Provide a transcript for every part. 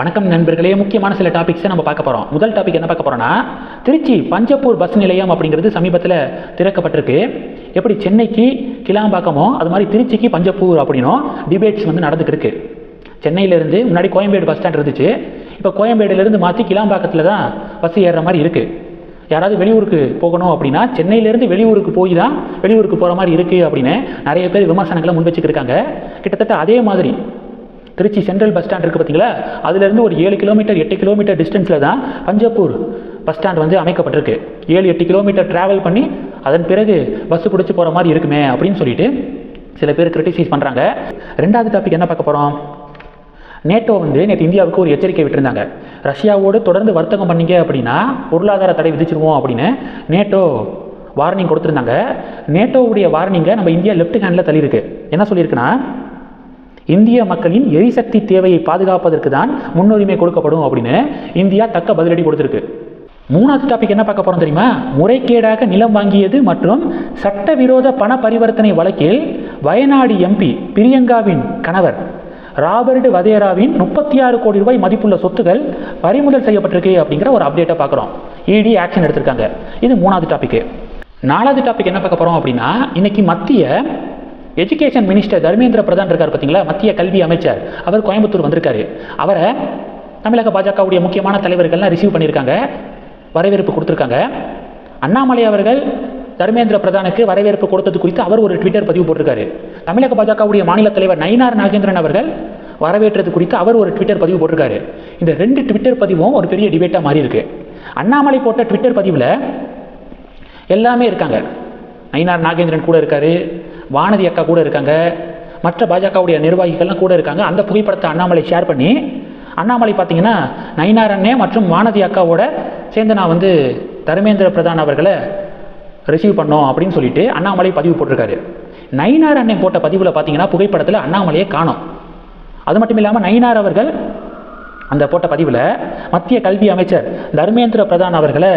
வணக்கம் நண்பர்களே. முக்கியமான சில டாபிக்ஸை நம்ம பார்க்க போகிறோம் முதல் டாபிக் என்ன பார்க்க போகிறோம்னா திருச்சி பஞ்சப்பூர் பஸ் நிலையம் அப்படிங்கிறது சமீபத்தில் திறக்கப்பட்டிருக்கு. எப்படி சென்னைக்கு கிளாம்பாக்கமோ அது மாதிரி திருச்சிக்கு பஞ்சப்பூர் அப்படின்னும் டிபேட்ஸ் வந்து நடந்துட்டு சென்னையிலேருந்து முன்னாடி கோயம்பேடு பஸ் ஸ்டாண்ட் இருந்துச்சு. இப்போ கோயம்பேடுலேருந்து மாற்றி கிளாம்பாக்கத்தில் தான் பஸ் ஏறுற மாதிரி இருக்குது யாராவது வெளியூருக்கு போகணும் அப்படின்னா சென்னையிலேருந்து வெளியூருக்கு போய் தான் வெளியூருக்கு போகிற மாதிரி இருக்குது அப்படின்னு நிறைய பேர் விமர்சனங்களை முன் வச்சுக்கிருக்காங்க கிட்டத்தட்ட அதே மாதிரி திருச்சி சென்ட்ரல் பஸ் ஸ்டாண்ட் இருக்குது பார்த்தீங்களா அதுலேருந்து ஒரு ஏழு கிலோமீட்டர் எட்டு கிலோமீட்டர் டிஸ்டன்ஸில் தான் பஞ்சப்பூர் பஸ் ஸ்டாண்ட் வந்து அமைக்கப்பட்டிருக்கு. ஏழு எட்டு கிலோமீட்டர் ட்ராவல் பண்ணி அதன் பிறகு பஸ் பிடிச்சி போகிற மாதிரி இருக்குமே அப்படின்னு சொல்லிட்டு சில பேர் கிரிட்டிசைஸ் பண்ணுறாங்க ரெண்டாவது டாபிக் என்ன பார்க்க போகிறோம் நேட்டோ வந்து நேற்று இந்தியாவுக்கு ஒரு எச்சரிக்கை விட்டுருந்தாங்க. ரஷ்யாவோடு தொடர்ந்து வர்த்தகம் பண்ணீங்க அப்படின்னா பொருளாதார தடை விதிச்சிருவோம் அப்படின்னு நேட்டோ வார்னிங் கொடுத்துருந்தாங்க. நேட்டோவுடைய வார்னிங்கை நம்ம இந்தியா லெஃப்ட் ஹேண்டில் தள்ளியிருக்கு. என்ன சொல்லியிருக்குன்னா இந்திய மக்களின் எரிசக்தி தேவையை பாதுகாப்பதற்கு தான் முன்னுரிமை கொடுக்கப்படும் அப்படின்னு இந்தியா தக்க பதிலடி கொடுத்துருக்கு. மூணாவது டாபிக் என்ன பார்க்க போறோம் தெரியுமா? முறைகேடாக நிலம் வாங்கியது மற்றும் சட்டவிரோத பண பரிவர்த்தனை வழக்கில் வயநாடு எம்பி பிரியங்காவின் கணவர் ராபர்ட் வதேராவின் முப்பத்தி ஆறு கோடி ரூபாய் மதிப்புள்ள சொத்துகள் பறிமுதல் செய்யப்பட்டிருக்கு அப்படிங்கிற ஒரு அப்டேட்டை பார்க்குறோம். இடி ஆக்ஷன் எடுத்திருக்காங்க. இது மூணாவது டாபிக் நாலாவது டாபிக் என்ன பார்க்க போகிறோம் அப்படின்னா இன்னைக்கு மத்திய எஜுகேஷன் மினிஸ்டர் தர்மேந்திர பிரதான் இருக்கார் பார்த்தீங்களா மத்திய கல்வி அமைச்சர். அவர் கோயம்புத்தூர் வந்திருக்காரு. அவரை தமிழக பாஜகவுடைய முக்கியமான தலைவர்கள்லாம் ரிசீவ் பண்ணியிருக்காங்க. வரவேற்பு கொடுத்துருக்காங்க. அண்ணாமலை அவர்கள் தர்மேந்திர பிரதானுக்கு வரவேற்பு கொடுத்தது குறித்து அவர் ஒரு ட்விட்டர் பதிவு போட்டிருக்காரு. தமிழக பாஜகவுடைய மாநில தலைவர் நயினார் நாகேந்திரன் அவர்கள் வரவேற்றது குறித்து அவர் ஒரு ட்விட்டர் பதிவு போட்டிருக்காரு. இந்த ரெண்டு ட்விட்டர் பதிவும் ஒரு பெரிய டிபேட்டாக மாறி இருக்கு அண்ணாமலை போட்ட ட்விட்டர் பதிவில் எல்லாமே இருக்காங்க. நயினார் நாகேந்திரன் கூட இருக்காரு. வானதி அக்கா கூட இருக்காங்க. மற்ற பாஜகவுடைய நிர்வாகிகள்லாம் கூட இருக்காங்க. அந்த புகைப்படத்தை அண்ணாமலை ஷேர் பண்ணி அண்ணாமலை பார்த்தீங்கன்னா நயினாரண்ணே மற்றும் வானதி அக்காவோட சேர்ந்து நான் வந்து தர்மேந்திர பிரதான் அவர்களை ரிசீவ் பண்ணோம் அப்படின்னு சொல்லிட்டு அண்ணாமலை பதிவு போட்டிருக்காரு. நயினார் அண்ணன் போட்ட பதிவில் பார்த்தீங்கன்னா புகைப்படத்தில் அண்ணாமலையை காணும். அது மட்டும் இல்லாமல் நயினார் அவர்கள் அந்த போட்ட பதிவில் மத்திய கல்வி அமைச்சர் தர்மேந்திர பிரதான் அவர்களை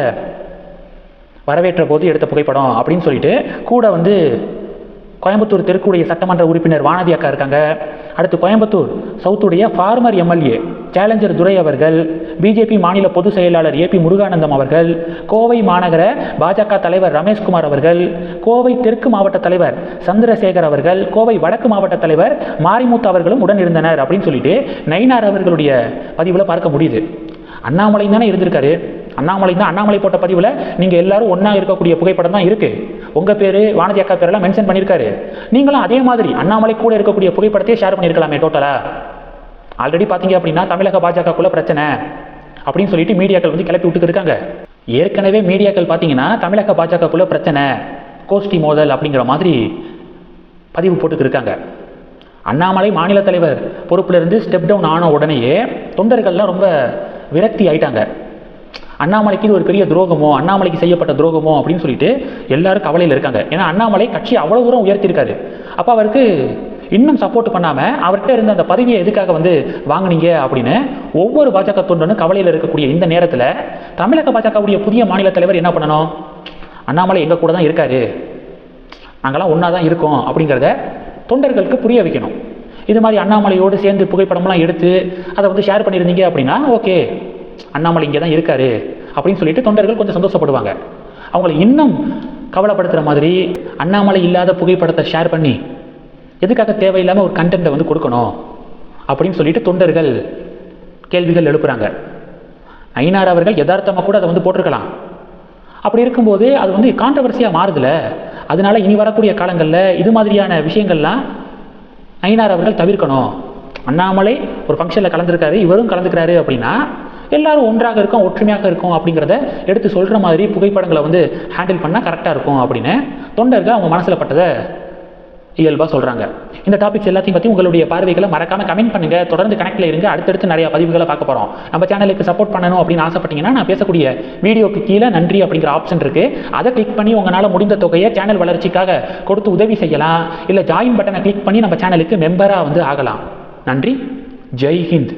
வரவேற்ற போது எடுத்த புகைப்படம் அப்படின்னு சொல்லிட்டு கூட வந்து கோயம்புத்தூர் தெற்குடைய சட்டமன்ற உறுப்பினர் வானதி அக்கா இருக்காங்க. அடுத்து கோயம்புத்தூர் சவுத்துடைய ஃபார்மர் எம்எல்ஏ சேலஞ்சர் துரை அவர்கள் பிஜேபி மாநில பொதுச் செயலாளர் ஏபி முருகானந்தம் அவர்கள் கோவை மாநகர பாஜக தலைவர் ரமேஷ்குமார் அவர்கள் கோவை தெற்கு மாவட்ட தலைவர் சந்திரசேகர் அவர்கள் கோவை வடக்கு மாவட்ட தலைவர் மாரிமுத்து அவர்களும் உடன் இருந்தனர் அப்படின்னு சொல்லிட்டு நயினார் அவர்களுடைய பதிவில் பார்க்க முடியுது. அண்ணாமலை தானே இருந்திருக்காரு. அண்ணாமலை தான் அண்ணாமலை போட்ட பதிவில் நீங்கள் எல்லாரும் ஒன்றா இருக்கக்கூடிய புகைப்படம் தான் இருக்குது உங்கள் பேர் வானதி அக்கா பேரெல்லாம் மென்ஷன் பண்ணியிருக்காரு. நீங்களும் அதே மாதிரி அண்ணாமலை கூட இருக்கக்கூடிய புகைப்படத்தையே ஷேர் பண்ணியிருக்கலாமே டோட்டலாக ஆல்ரெடி பார்த்தீங்க அப்படின்னா தமிழக பாஜகக்குள்ளே பிரச்சனை அப்படின்னு சொல்லிட்டு மீடியாக்கள் வந்து கிளப்பி விட்டுட்டு இருக்காங்க. ஏற்கனவே மீடியாக்கள் பார்த்தீங்கன்னா தமிழக பாஜகக்குள்ளே பிரச்சனை கோஷ்டி மோதல் அப்படிங்கிற மாதிரி பதிவு போட்டுக்கிட்டு இருக்காங்க. அண்ணாமலை மாநில தலைவர் பொறுப்பிலிருந்து ஸ்டெப் டவுன் ஆன உடனேயே தொண்டர்கள்லாம் ரொம்ப விரக்தி ஆயிட்டாங்க. அண்ணாமலைக்கு இது ஒரு பெரிய துரோகமோ அண்ணாமலைக்கு செய்யப்பட்ட துரோகமோ அப்படின்னு சொல்லிட்டு எல்லாரும் கவலையில் இருக்காங்க. ஏன்னா அண்ணாமலை கட்சி அவ்வளோ தூரம் உயர்த்தியிருக்காரு. அப்போ அவருக்கு இன்னும் சப்போர்ட் பண்ணாமல் அவர்கிட்ட இருந்த அந்த பதவியை எதுக்காக வந்து வாங்குனீங்க அப்படின்னு ஒவ்வொரு பாஜக தொண்டனும் கவலையில் இருக்கக்கூடிய இந்த நேரத்தில் தமிழக பாஜகவுடைய புதிய மாநில தலைவர் என்ன பண்ணணும்? அண்ணாமலை எங்கள் கூட தான் இருக்காரு. நாங்களாம் ஒன்றா தான் இருக்கோம் அப்படிங்கிறத தொண்டர்களுக்கு புரிய வைக்கணும். இது மாதிரி அண்ணாமலையோடு சேர்ந்து புகைப்படம்லாம் எடுத்து அதை வந்து ஷேர் பண்ணியிருந்தீங்க அப்படின்னா ஓகே அண்ணாமலை இங்கே தான் இருக்காரு அப்படின்னு சொல்லிட்டு தொண்டர்கள் கொஞ்சம் சந்தோஷப்படுவாங்க. அவங்களை இன்னும் கவலைப்படுத்துகிற மாதிரி அண்ணாமலை இல்லாத புகைப்படத்தை ஷேர் பண்ணி எதுக்காக தேவையில்லாமல் ஒரு கண்டென்ட்டை வந்து கொடுக்கணும் அப்படின்னு சொல்லிட்டு தொண்டர்கள் கேள்விகள் எழுப்புறாங்க. ஐநார் அவர்கள் யதார்த்தமாக கூட அதை வந்து போட்டிருக்கலாம். அப்படி இருக்கும்போது அது வந்து கான்ட்ரவர்சியாக மாறுதுல. அதனால இனி வரக்கூடிய காலங்களில் இது மாதிரியான விஷயங்கள்லாம் ஐநார் அவர்கள் தவிர்க்கணும். அண்ணாமலை ஒரு ஃபங்க்ஷனில் கலந்துருக்காரு இவரும் கலந்துக்கிறாரு அப்படின்னா எல்லாரும் ஒன்றாக இருக்கோம் ஒற்றுமையாக இருக்கும் அப்படிங்கிறத எடுத்து சொல்கிற மாதிரி புகைப்படங்களை வந்து ஹேண்டில் பண்ணால் கரெக்டாக இருக்கும் அப்படின்னு தொண்டர்கள் அவங்க மனசில் பட்டதை இயல்பாக சொல்கிறாங்க இந்த டாபிக்ஸ் எல்லாத்தையும் பற்றி உங்களுடைய பார்வைகளை மறக்காமல் கமெண்ட் பண்ணுங்கள் தொடர்ந்து கனெக்டில் இருங்க. அடுத்தடுத்து நிறைய பதிவுகளை பார்க்க போகிறோம் நம்ம சேனலுக்கு சப்போர்ட் பண்ணணும் அப்படின்னு ஆசைப்பட்டீங்கன்னா நான் பேசக்கூடிய வீடியோக்கு கீழே நன்றி அப்படிங்கிற ஆப்ஷன் இருக்குது அதை கிளிக் பண்ணி உங்களால் முடிந்த தொகையை சேனல் வளர்ச்சிக்காக கொடுத்து உதவி செய்யலாம். இல்லை ஜாயின் பட்டனை கிளிக் பண்ணி நம்ம சேனலுக்கு மெம்பராக வந்து ஆகலாம். நன்றி. ஜெய் ஹிந்த்.